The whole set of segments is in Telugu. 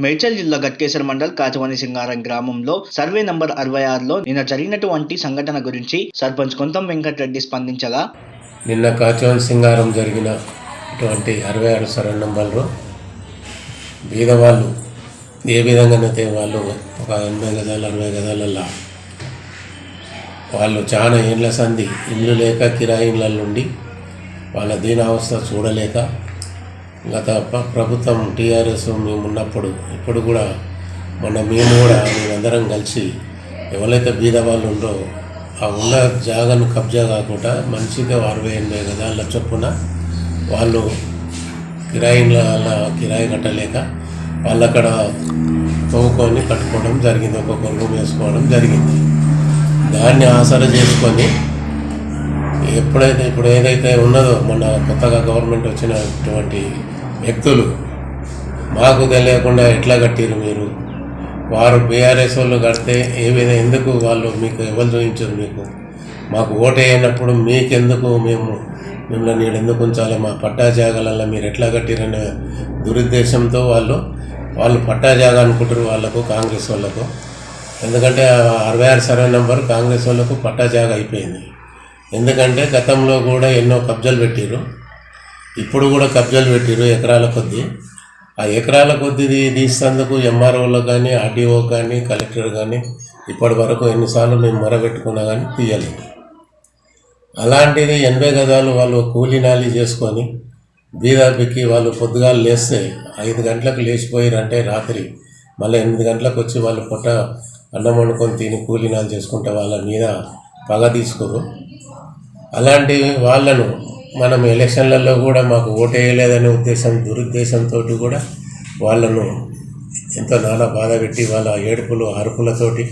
మేడ్చల్ జిల్లా గట్కేశ్వర మండల్ కాచవాణి సింగారం గ్రామంలో సర్వే నంబర్ అరవై ఆరులో నిన్న జరిగినటువంటి సంఘటన గురించి సర్పంచ్ కొంతం వెంకటరెడ్డి స్పందించగా నిన్న కాచవాణి సింగారం జరిగిన ఇటువంటి అరవై ఆరు సర్వే నంబర్లో బీదవాళ్ళు ఏ విధంగానైతే వాళ్ళు ఒక ఎనభై గదాలు అరవై గదాలల్లా వాళ్ళు చాలా ఇండ్ల సంధి ఇల్లు లేక కిరాయి నుండి వాళ్ళ దీనావస్థ చూడలేక గత ప్రభుత్వం టీఆర్ఎస్ మేము ఉన్నప్పుడు ఇప్పుడు కూడా మొన్న మేము కూడా మేమందరం కలిసి ఎవరైతే బీద వాళ్ళు ఉండో ఆ ఉన్న జాగాను కబ్జా కాకుండా మంచిగా అరవై ఎనభై గదాల చొప్పున వాళ్ళు కిరాయిల కిరాయి కట్టలేక వాళ్ళు అక్కడ తవ్వుకొని కట్టుకోవడం జరిగింది. ఒక్కొక్క రూమ్ వేసుకోవడం జరిగింది. దాన్ని ఆసర చేసుకొని ఎప్పుడైతే ఇప్పుడు ఏదైతే ఉన్నదో మన కొత్తగా గవర్నమెంట్ వచ్చినటువంటి వ్యక్తులు మాకు తెలియకుండా ఎట్లా కట్టిరు మీరు? వారు బీఆర్ఎస్ వాళ్ళు కడితే ఏ విధంగా ఎందుకు వాళ్ళు మీకు ఎవరు చూపించారు మీకు? మాకు ఓటు అయినప్పుడు మీకెందుకు మేము మిమ్మల్ని నేను ఎందుకు ఉంచాలి? మా పట్టా జాగాలలో మీరు ఎట్లా కట్టిరనే దురుద్దేశంతో వాళ్ళు వాళ్ళు పట్టా జాగా అనుకుంటారు వాళ్ళకు కాంగ్రెస్ వాళ్ళకు. ఎందుకంటే అరవై ఆరు సర్వే నెంబర్ కాంగ్రెస్ వాళ్ళకు పట్టా జాగా అయిపోయింది. ఎందుకంటే గతంలో కూడా ఎన్నో కబ్జాలు పెట్టారు ఇప్పుడు కూడా కబ్జాలు పెట్టారు ఎకరాల కొద్దీ. ఆ ఎకరాల కొద్దీ తీసేందుకు ఎంఆర్ఓలో కానీ ఆర్డీఓ కానీ కలెక్టర్ కానీ ఇప్పటి వరకు ఎన్నిసార్లు మేము మొరబెట్టుకున్నా కానీ తీయలేదు. అలాంటిది ఎనభై గదాలు వాళ్ళు కూలీనాలి చేసుకొని బీదాపికి వాళ్ళు పొద్దుగాలు లేస్తే ఐదు గంటలకు లేచిపోయారంటే రాత్రి మళ్ళీ ఎనిమిది గంటలకు వచ్చి వాళ్ళు పొట్ట అన్నం వండుకొని తిని కూలీనాలు చేసుకుంటే వాళ్ళ మీద పగ తీసుకోరు. అలాంటి వాళ్ళను మనం ఎలక్షన్లలో కూడా మాకు ఓటేయలేదనే ఉద్దేశం దురుద్దేశంతో కూడా వాళ్ళను ఎంతో నానా బాధ పెట్టి వాళ్ళ ఏడుపులు అరుపులతోటి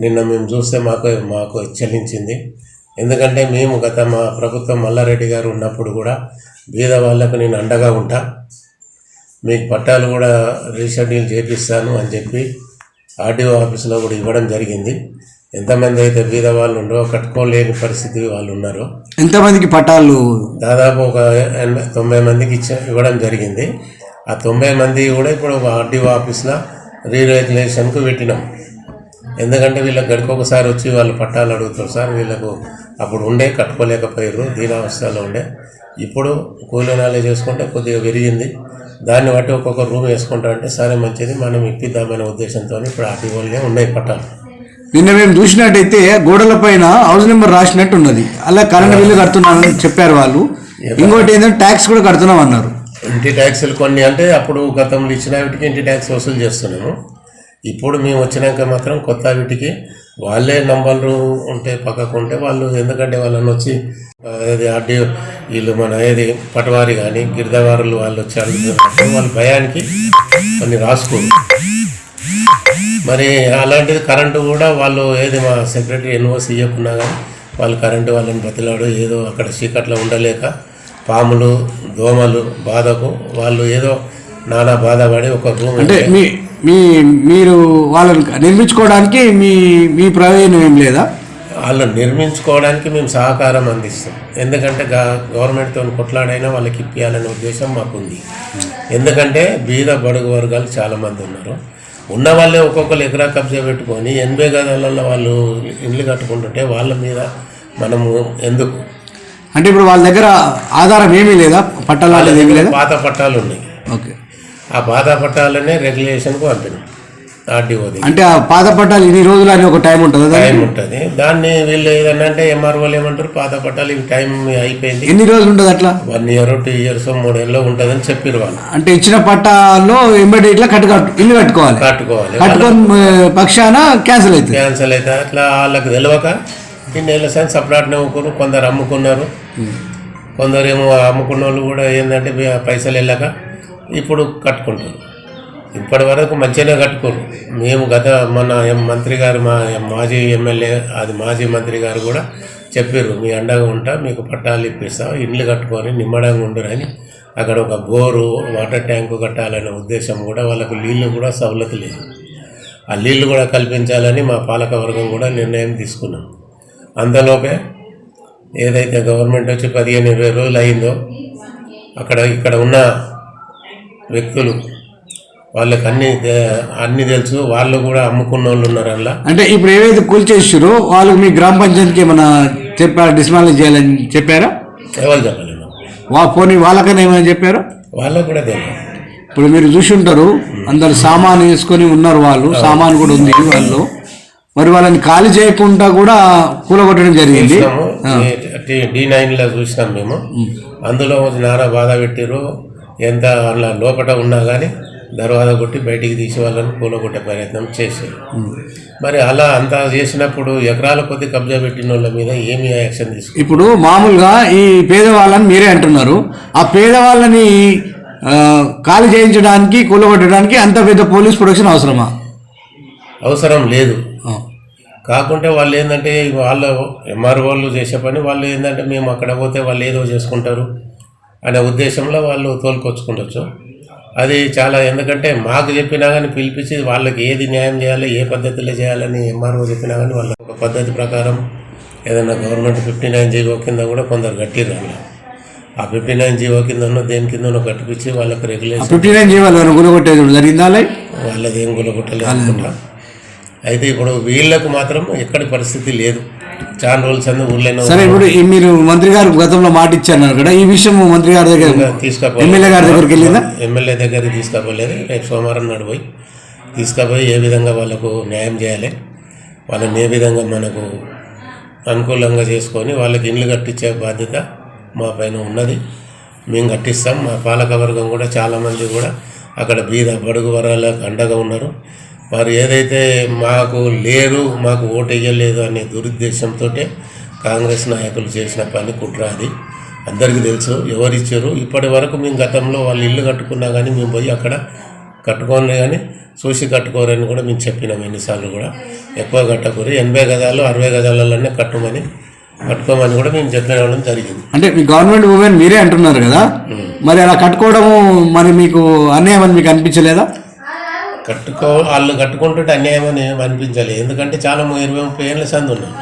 నిన్న మేము చూస్తే మాకు మాకు చెల్లించింది. ఎందుకంటే మేము గత మా ప్రభుత్వం మల్లారెడ్డి గారు ఉన్నప్పుడు కూడా బీద వాళ్ళకు నేను అండగా ఉంటా. మీకు పట్టాలు కూడా రీషెడ్యూల్ చేపిస్తాను అని చెప్పి ఆర్డీఓ ఆఫీస్లో కూడా ఇవ్వడం జరిగింది. ఎంతమంది అయితే బీద వాళ్ళు ఉండో కట్టుకోలేని పరిస్థితి వాళ్ళు ఉన్నారో. ఎంతమందికి పట్టాలు? దాదాపు ఒక ఎనభై తొంభై మందికి ఇచ్చ ఇవ్వడం జరిగింది. ఆ తొంభై మంది కూడా ఇప్పుడు ఆర్డీఓ ఆఫీస్లో రీరెగ్యులేషన్కు పెట్టినాం. ఎందుకంటే వీళ్ళకి గడికొకసారి వచ్చి వాళ్ళు పట్టాలు అడుగుతారు సార్ వీళ్ళకు అప్పుడు ఉండే కట్టుకోలేకపోయారు దీనావస్థలో ఉండే. ఇప్పుడు కూలీనాలే చేసుకుంటే కొద్దిగా పెరిగింది. దాన్ని బట్టి ఒక్కొక్క రూమ్ వేసుకుంటా అంటే సరే మంచిది మనం ఇప్పిద్దామనే ఉద్దేశంతో ఇప్పుడు ఆర్టీఓలనే ఉన్నాయి పట్టాలు. నిన్న మేము చూసినట్టయితే గోడల పైన హౌస్ నెంబర్ రాసినట్టు ఉన్నది అలా కరెంట్ బిల్లు కడుతున్నామని చెప్పారు వాళ్ళు. ఇంకోటి ఏంటంటే ట్యాక్స్ కూడా కడుతున్నాం అన్నారు. ఇంటి ట్యాక్సులు కొన్ని అంటే అప్పుడు గతంలో ఇచ్చిన వీటికి ఇంటి ట్యాక్స్ వసూలు చేస్తున్నాము. ఇప్పుడు మేము వచ్చినాక మాత్రం కొత్త వీటికి వాళ్ళే నంబర్లు ఉంటే పక్కకు ఉంటే వాళ్ళు ఎందుకంటే వాళ్ళని వచ్చి అది ఆర్డీ వీళ్ళు మన ఏది పటవారి కానీ గిరిదవారులు వాళ్ళు వచ్చి వాళ్ళ భయానికి కొన్ని రాసుకోరు. మరి అలాంటిది కరెంటు కూడా వాళ్ళు ఏది మా సెక్రటరీ ఎన్ఓ సీఎకున్నా కానీ వాళ్ళు కరెంటు వాళ్ళని బతిలాడు ఏదో అక్కడ చీకట్లో ఉండలేక పాములు దోమలు బాధకు వాళ్ళు ఏదో నానా బాధపడి ఒక రూమ్ అంటే మీ మీ మీరు వాళ్ళని నిర్మించుకోవడానికి మీ మీ ప్రయోజనం ఏం లేదా? వాళ్ళు నిర్మించుకోవడానికి మేము సహకారం అందిస్తాం. ఎందుకంటే గా- గవర్నమెంట్తో కొట్లాడైనా వాళ్ళకి ఇప్పించాలనే ఉద్దేశం మాకుంది. ఎందుకంటే బీద బడుగు వర్గాలు చాలామంది ఉన్నారు. ఉన్న వాళ్ళే ఒక్కొక్కరు ఎకరా కబ్జా పెట్టుకొని ఎనభై గదాలలో వాళ్ళు ఇల్లు కట్టుకుంటుంటే వాళ్ళ మీద మనము ఎందుకు? అంటే ఇప్పుడు వాళ్ళ దగ్గర ఆధారం ఏమీ లేదా? పట్టాలు ఏమీ లేదా? పాత పట్టాలు ఉన్నాయి. ఓకే. ఆ పాత పట్టాలనే రెగ్యులేషన్కు పంపినాం. ఆర్డీఓది అంటే ఆ పాత పట్టాలు ఇన్ని రోజులు అని ఒక టైం ఉంటుందా? టైం ఉంటుంది. దాన్ని వీళ్ళు ఏదన్నా అంటే ఎంఆర్ఓలు ఏమంటారు? పాత పట్టాలు ఇవి టైం అయిపోయింది. ఎన్ని రోజులు ఉంటుంది అట్లా? వన్ ఇయర్ టూ ఇయర్స్ మూడేళ్ళు ఉంటుందని చెప్పారు వాళ్ళు. అంటే ఇచ్చిన పట్టాలో ఎంబడి ఇట్లా కట్టు కట్టు- ఇల్లు కట్టుకోవాలి. కట్టుకోవాలి. కట్టుకొని పక్షాన క్యాన్సిల్ అవుతుంది క్యాన్సల్ అయితే అట్లా వాళ్ళకి తెలియక ఇన్నేళ్ళ సైన్స్ సపరేట్నే అమ్ముకున్నారు కొందరు అమ్ముకున్నారు. కొందరు ఏమో అమ్ముకున్న వాళ్ళు కూడా ఏంటంటే పైసలు వెళ్ళక ఇప్పుడు కట్టుకుంటారు ఇప్పటి వరకు మంచిగానే కట్టుకోరు. మేము గత మన ఎం- మంత్రి గారు మా మాజీ ఎమ్మెల్యే అది మాజీ మంత్రి గారు కూడా చెప్పారు మీ అండగా ఉంటా మీకు పట్టాలు ఇప్పిస్తాం ఇండ్లు కట్టుకొని నిమ్మడంగా ఉండరని అక్కడ ఒక బోరు వాటర్ ట్యాంకు కట్టాలనే ఉద్దేశం కూడా వాళ్ళకు నీళ్ళు కూడా సవలత లేదు. ఆ నీళ్ళు కూడా కల్పించాలని మా పాలక వర్గం కూడా నిర్ణయం తీసుకున్నాం. అంతలోపే ఏదైతే గవర్నమెంట్ వచ్చి పదిహేను ఇరవై రోజులు అయిందో అక్కడ ఇక్కడ ఉన్న వ్యక్తులు వాళ్ళకి అన్ని అన్ని తెలుసు. వాళ్ళు కూడా అమ్ముకున్న వాళ్ళు ఉన్నారు అలా అంటే ఇప్పుడు ఏవైతే కూల్చేసారో వాళ్ళకి మీ గ్రామ పంచాయతీకి ఏమైనా చెప్పారా డిస్మాలిష్ చేయాలని చెప్పారా? ఎవరు చెప్పలేము వా పోనీ వాళ్ళకైనా ఏమైనా చెప్పారా? వాళ్ళకు కూడా తెలియదు. ఇప్పుడు మీరు చూసి ఉంటారు అందరు సామాన్ వేసుకొని ఉన్నారు వాళ్ళు సామాన్ కూడా ఉంది వాళ్ళు. మరి వాళ్ళని ఖాళీ చేయకుండా కూడా కూలగొట్టడం జరిగింది. డి నైన్లో చూసినాం మేము. అందులో నారా బాధ పెట్టిరు ఎంత అలా లోపల ఉన్నా కానీ దర్వాజా కొట్టి బయటికి తీసి వాళ్ళని కూలగొట్టే ప్రయత్నం చేశారు. మరి అలా అంత చేసినప్పుడు ఎకరాల కొద్ది కబ్జా పెట్టిన వాళ్ళ మీద ఏమి యాక్షన్ తీసుకు ఇప్పుడు మామూలుగా ఈ పేదవాళ్ళని మీరే అంటున్నారు. ఆ పేదవాళ్ళని ఖాళీ చేయించడానికి కూలగొట్టడానికి అంత పెద్ద పోలీస్ ప్రొడక్షన్ అవసరమా? అవసరం లేదు. కాకుంటే వాళ్ళు ఏంటంటే వాళ్ళ ఎంఆర్ఓలు చేసే పని వాళ్ళు ఏంటంటే మేము అక్కడ పోతే వాళ్ళు ఏదో చేసుకుంటారు అనే ఉద్దేశంలో వాళ్ళు తోలుకొచ్చుకుండొచ్చు. అది చాలా ఎందుకంటే మాకు చెప్పినా కానీ పిలిపించి వాళ్ళకి ఏది న్యాయం చేయాలి ఏ పద్ధతిలో చేయాలని ఎంఆర్ఓ చెప్పినా కానీ వాళ్ళ ఒక పద్ధతి ప్రకారం ఏదైనా గవర్నమెంట్ ఫిఫ్టీ నైన్ జీవో కింద కూడా కొందరు కట్టిర్రు అలా ఆ ఫిఫ్టీ నైన్ జీవో కిందనో దేని కిందనో కట్టిపించి వాళ్ళకి రెగ్యులేషన్ ఫిఫ్టీ నైన్ జరిగిందా? వాళ్ళది ఏం గులగొట్టలేదు అనుకుంటా. అయితే ఇప్పుడు వీళ్ళకు మాత్రం ఎక్కడి పరిస్థితి లేదు. చాలా రోజులు చంద ఊళ్ళో సరే ఇప్పుడు ఈ మీరు మంత్రి గారు గతంలో మాట ఇచ్చారు కదా ఈ విషయం మంత్రి గారి దగ్గర తీసుకపోయి ఎమ్మెల్యే గారి దగ్గరికి వెళ్ళిందా? ఎమ్మెల్యే దగ్గరికి తీసుకపోలేదు. రేపు సోమవారం నాడు పోయి తీసుకుపోయి ఏ విధంగా వాళ్ళకు న్యాయం చేయాలి వాళ్ళని ఏ విధంగా మనకు అనుకూలంగా చేసుకొని వాళ్ళకి ఇండ్లు కట్టించే బాధ్యత మా పైన ఉన్నది. మేము కట్టిస్తాం. మా పాలక వర్గం కూడా చాలామంది కూడా అక్కడ బీద బడుగు వరాలకు అండగా ఉన్నారు. వారు ఏదైతే మాకు లేరు మాకు ఓటు వేయలేదు అనే దురుద్దేశంతో కాంగ్రెస్ నాయకులు చేసిన పని కుట్ర అది అందరికీ తెలుసు ఎవరు ఇచ్చారు ఇప్పటి వరకు మేము గతంలో వాళ్ళు ఇల్లు కట్టుకున్నా కానీ మేము పోయి అక్కడ కట్టుకోని కానీ చూసి కట్టుకోరని కూడా మేము చెప్పినాం ఎన్నిసార్లు కూడా. ఎక్కువ కట్టకూరు ఎనభై గజాలు అరవై గజాలలోనే కట్టుమని కట్టుకోమని కూడా మేము చెప్పడం జరిగింది. అంటే మీ గవర్నమెంట్ ఉమెన్ మీరే అంటున్నారు కదా? మరి అలా కట్టుకోవడము మరి మీకు అన్యాయం అని మీకు అనిపించలేదా? కట్టుకో వాళ్ళు కట్టుకుంటుంటే అన్యాయం అని అనిపించాలి. ఎందుకంటే చాలా ఇరవై ముప్పై ఏళ్ళ సంది ఉన్నాయి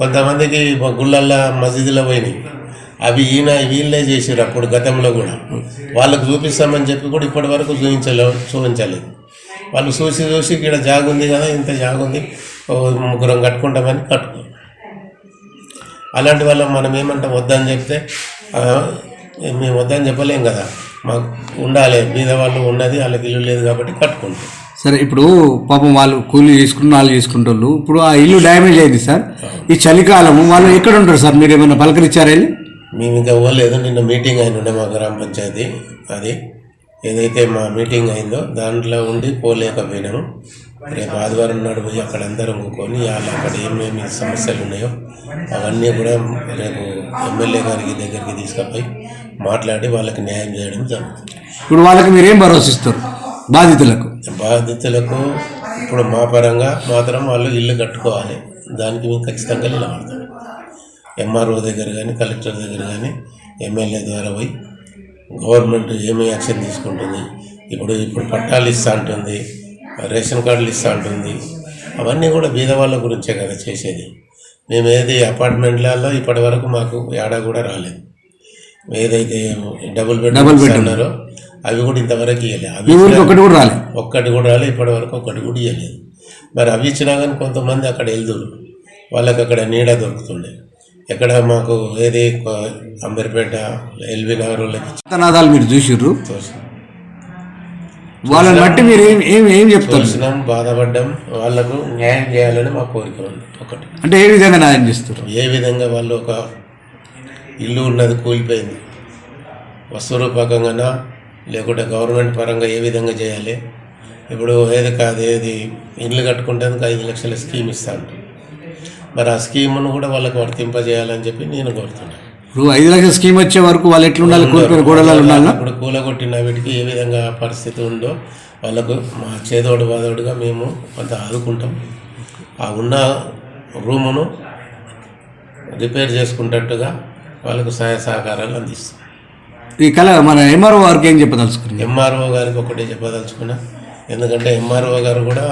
కొంతమందికి గుళ్ళల్లో మసీదులో పోయినాయి. అవి ఈయన వీళ్ళే చేసారు అప్పుడు గతంలో కూడా. వాళ్ళకు చూపిస్తామని చెప్పి కూడా ఇప్పటి వరకు చూపించలే చూపించలేదు. వాళ్ళు చూసి చూసి ఇక్కడ జాగుంది కదా ఇంత జాగుంది ముగ్గురం కట్టుకుంటామని కట్టుకో. అలాంటి వాళ్ళ మనం ఏమంటాం వద్దని చెప్తే మేము వద్దని చెప్పలేం కదా. మాకు ఉండాలి బీద వాళ్ళు ఉన్నది వాళ్ళకి ఇల్లు లేదు కాబట్టి కట్టుకుంటాం. సరే ఇప్పుడు పాపం వాళ్ళు కూలీ చేసుకున్న వాళ్ళు చేసుకుంటారు ఇప్పుడు ఆ ఇల్లు డ్యామేజ్ అయింది సార్. ఈ చలికాలము వాళ్ళు ఎక్కడ ఉంటారు సార్? మీరు ఏమైనా పలకరించారా వెళ్ళి మేము ఇంకా పోలేదు నిన్న మీటింగ్ అయిన ఉండే మా గ్రామ పంచాయతీ. అది ఏదైతే మా మీటింగ్ అయిందో దాంట్లో ఉండి పోలేకపోయినాను రేపు ఆదివారం నాడు పోయి అక్కడ అందరం కూకొని వాళ్ళు అక్కడ ఏమేమి సమస్యలు ఉన్నాయో అవన్నీ కూడా రేపు ఎమ్మెల్యే గారికి దగ్గరికి తీసుకుపోయి మాట్లాడి వాళ్ళకి న్యాయం చేయడం జరుగుతుంది. ఇప్పుడు వాళ్ళకి మీరేం భరోసా ఇస్తారు? బాధితులకు? బాధితులకు ఇప్పుడు మా పరంగా మాత్రం వాళ్ళు ఇల్లు కట్టుకోవాలి. దానికి మేము ఖచ్చితంగా నిలబడతాం. ఎంఆర్ఓ దగ్గర కానీ కలెక్టర్ దగ్గర కానీ ఎమ్మెల్యే ద్వారా పోయి గవర్నమెంట్ ఏమి యాక్షన్ తీసుకుంటుంది? ఇప్పుడు ఇప్పుడు పట్టాలు ఇస్తా ఉంటుంది రేషన్ కార్డులు ఇస్తా ఉంటుంది అవన్నీ కూడా బీద వాళ్ళ గురించే కదా చేసేది. మేము ఏది అపార్ట్మెంట్లలో ఇప్పటి వరకు మాకు ఏడా కూడా రాలేదు. ఏదైతే డబుల్ Double బెడ్రూమ్. bedroom. అన్నారో అవి కూడా ఇంతవరకు ఇవ్వలేదు అవి ఒకటి కూడా రాలే? ఒక్కటి కూడా రాలే ఇప్పటి వరకు ఒక్కటి కూడా ఇవ్వలేదు మరి అవి ఇచ్చినా కానీ కొంతమంది అక్కడ వెళ్దురు వాళ్ళకి అక్కడ నీడ దొరుకుతుండే. ఎక్కడ మాకు ఏది అంబర్పేట ఎల్బీ నగర్ వాళ్ళకి మీరు చూసిర్రు. తోసి- వాళ్ళని బట్టి మీరు ఏం ఏం ఏం చెప్తారు? బాధపడ్డాం వాళ్ళకు న్యాయం చేయాలని మా కోరిక ఉంది. ఒకటి. అంటే ఏ విధంగా న్యాయం చేస్తారు? ఏ విధంగా వాళ్ళు ఒక ఇల్లు ఉన్నది కూలిపోయింది. వస్తురూపకంగానా లేకుంటే గవర్నమెంట్ పరంగా ఏ విధంగా చేయాలి? ఇప్పుడు ఏది కాదు ఏది ఇల్లు కట్టుకుంటేందుకు ఐదు లక్షల స్కీమ్ ఇస్తా ఉంటాం మరి ఆ స్కీమ్ను కూడా వాళ్ళకు వర్తింపజేయాలని చెప్పి నేను కోరుతున్నాను. ఇప్పుడు ఐదు లక్షల స్కీమ్ వచ్చే వరకు వాళ్ళు ఎట్లుండాలి? కోల్పోయిన గోడలలో ఉండాలా? ఇప్పుడు కూలగొట్టిన వీటికి ఏ విధంగా పరిస్థితి ఉందో వాళ్ళకు మా చేదోడు బాదోడుగా మేము కొంత ఆదుకుంటాం. ఆ ఉన్న రూమును రిపేర్ చేసుకుంటట్టుగా వాళ్ళకు సహాయ సహకారాలు అందిస్తాం. ఈ కళ మన ఎంఆర్ఓ వారికి ఏం చెప్పదలుచుకున్నారు? ఎంఆర్ఓ గారికి ఒకటే చెప్పదలుచుకున్నా. ఎందుకంటే ఎంఆర్ఓ గారు కూడా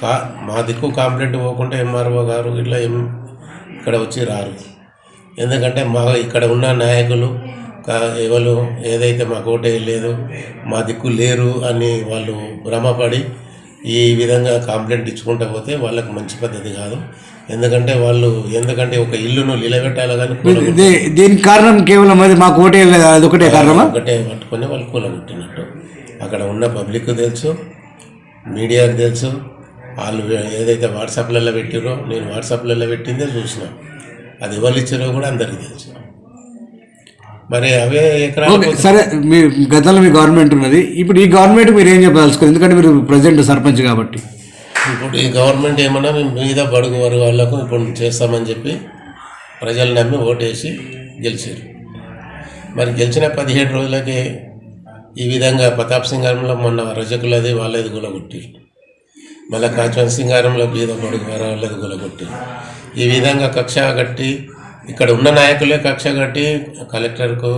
కా మా దిక్కు కాంప్లైంట్ పోకుండా ఎంఆర్ఓ గారు ఇట్లా ఎం ఇక్కడ వచ్చి రారు. ఎందుకంటే మా ఇక్కడ ఉన్న నాయకులు ఎవరు ఏదైతే మాకు ఓటే లేదు మా దిక్కు లేరు అని వాళ్ళు భ్రమపడి ఈ విధంగా కంప్లైంట్ ఇచ్చుకుంటా పోతే వాళ్ళకి మంచి పద్ధతి కాదు. ఎందుకంటే వాళ్ళు ఎందుకంటే ఒక ఇల్లును నిలబెట్టాలి కానీ దీనికి కారణం కేవలం అది? మాకు ఓటే లేదు అదొకటే కారణమా? ఒకటే పట్టుకొని వాళ్ళు కూలగొట్టినట్టు అక్కడ ఉన్న పబ్లిక్ తెలుసు మీడియాకి తెలుసు వాళ్ళు ఏదైతే వాట్సాప్లలో పెట్టిరో నేను వాట్సాప్లలో పెట్టిందే చూసిన. అది ఎవరు ఇచ్చారో కూడా అందరికీ తెలుసు. మరి అవే సరే మీ గతంలో మీ గవర్నమెంట్ ఉన్నది. ఇప్పుడు ఈ గవర్నమెంట్ మీరు ఏం చెప్పదలుచుకోరు ఎందుకంటే మీరు ప్రజెంట్ సర్పంచ్ కాబట్టి. ఇప్పుడు ఈ గవర్నమెంట్ ఏమన్నా మేము మీద బడుగు వర్గాలకు ఇప్పుడు చేస్తామని చెప్పి ప్రజలు నమ్మి ఓటేసి గెలిచారు. మరి గెలిచిన పదిహేడు రోజులకి ఈ విధంగా ప్రతాప్ సింగారంలో మొన్న రజకులది వాళ్ళది గులగొట్టి మళ్ళీ కాచవన్ సింగారంలో బీద బడుగు వాళ్ళది గులగొట్టి ఈ విధంగా కక్ష కట్టి ఇక్కడ ఉన్న నాయకులే కక్ష కట్టి కలెక్టర్కు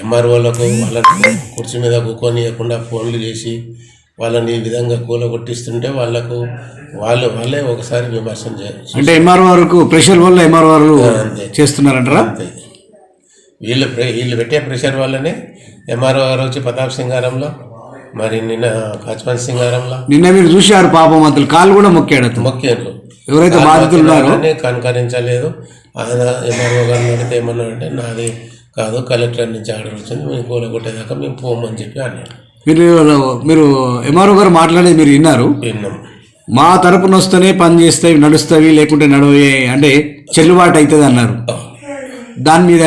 ఎంఆర్ఓలకు వాళ్ళని కుర్చీ మీద కూకోనియకుండా ఫోన్లు చేసి వాళ్ళని ఈ విధంగా కూలగొట్టిస్తుంటే వాళ్ళకు వాళ్ళు వాళ్ళే ఒకసారి విమర్శన చేయాలి అంటే ప్రెషర్ వల్ల చేస్తున్నారంటారా? అంతే. వీళ్ళు వీళ్ళు పెట్టే ప్రెషర్ వల్లనే ఎంఆర్ఓ గారు వచ్చి ప్రతాప్ సింగారంలో మరి నిన్న కాచపన్ సింగారంలో నిన్న మీరు చూశారు పాపం అతను కాళ్ళు కూడా మొక్కాడు అతను. మొక్కారు ఎవరైతే బాధితులు ఉన్నారో. కానీ కనుకరించలేదు. ఆయన ఎంఆర్ఓ గారిని అడిగితే ఏమన్నాడంటే నాది కాదు కలెక్టర్ నుంచి ఆర్డర్ వచ్చింది మేము కూలగొట్టేదాకా మేము పోమని చెప్పి అన్నాడు. మీరు మీరు ఎంఆర్ఓ గారు మాట్లాడేది మీరు విన్నారు. విన్నాం. మా తరపున వస్తేనే పని చేస్తాయి నడుస్తాయి లేకుంటే నడవే అంటే చెల్లుబాటు అవుతుంది అన్నారు. దాని మీద?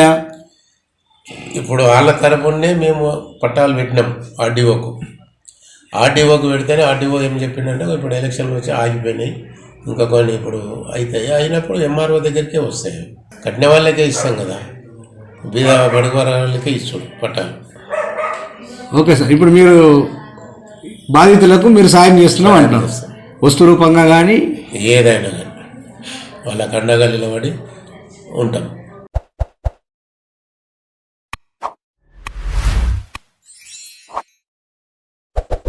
ఇప్పుడు వాళ్ళ తరపునే మేము పట్టాలు పెట్టినాం ఆర్డీఓకు. ఆర్డీఓకు పెడితేనే ఆర్డీఓ ఏం చెప్పిండంటే ఇప్పుడు ఎలక్షన్లు వచ్చి ఆగిపోయినాయి. ఇంకా కొన్ని ఇప్పుడు అవుతాయి అయినప్పుడు ఎంఆర్ఓ దగ్గరికే వస్తాయి. కట్టిన వాళ్ళకే ఇస్తాం కదా. బీద బడుగు వాళ్ళకే ఇస్తాడు పట్టాలు. ఓకే సార్ ఇప్పుడు మీరు బాధితులకు మీరు సాయం చేస్తున్నాం అంటున్నారు. వస్తు రూపంగా కానీ ఏదైనా కానీ వాళ్ళ కండగా నిలబడి ఉంటాం.